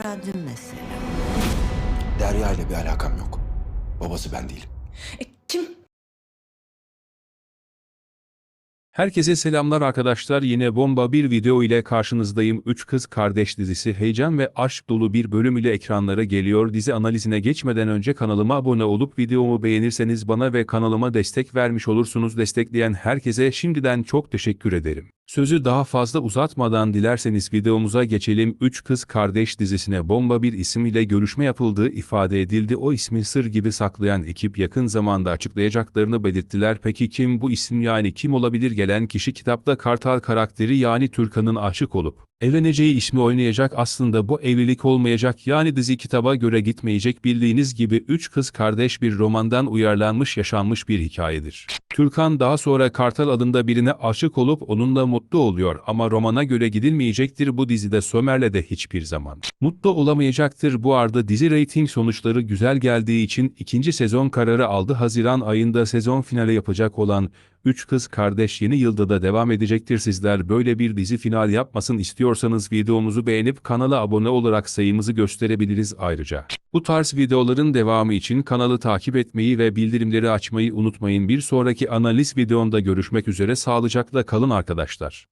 öğrendim mesela. Derya ile bir alakam yok. Babası ben değilim. E, kim? Herkese selamlar arkadaşlar yine bomba bir video ile karşınızdayım. Üç Kız Kardeş dizisi heyecan ve aşk dolu bir bölüm ile ekranlara geliyor. Dizi analizine geçmeden önce kanalıma abone olup videomu beğenirseniz bana ve kanalıma destek vermiş olursunuz. Destekleyen herkese şimdiden çok teşekkür ederim. Sözü daha fazla uzatmadan dilerseniz videomuza geçelim. Üç Kız Kardeş dizisine bomba bir isim ile görüşme yapıldığı ifade edildi. O ismi sır gibi saklayan ekip yakın zamanda açıklayacaklarını belirttiler. Peki kim bu isim yani kim olabilir gelen kişi kitapta Kartal karakteri yani Türkan'ın aşık olup evleneceği ismi oynayacak aslında bu evlilik olmayacak yani dizi kitaba göre gitmeyecek bildiğiniz gibi üç kız kardeş bir romandan uyarlanmış yaşanmış bir hikayedir. Türkan daha sonra Kartal adında birine aşık olup onunla mutlu oluyor ama romana göre gidilmeyecektir bu dizide Somer'le de hiçbir zaman. Mutlu olamayacaktır bu arada dizi reyting sonuçları güzel geldiği için ikinci sezon kararı aldı. Haziran ayında sezon finali yapacak olan Üç Kız Kardeş yeni yılda da devam edecektir. Sizler böyle bir dizi final yapmasın istiyorsanız videomuzu beğenip kanala abone olarak sayımızı gösterebiliriz ayrıca. Bu tarz videoların devamı için kanalı takip etmeyi ve bildirimleri açmayı unutmayın. Bir sonraki analiz videomda görüşmek üzere sağlıcakla kalın arkadaşlar.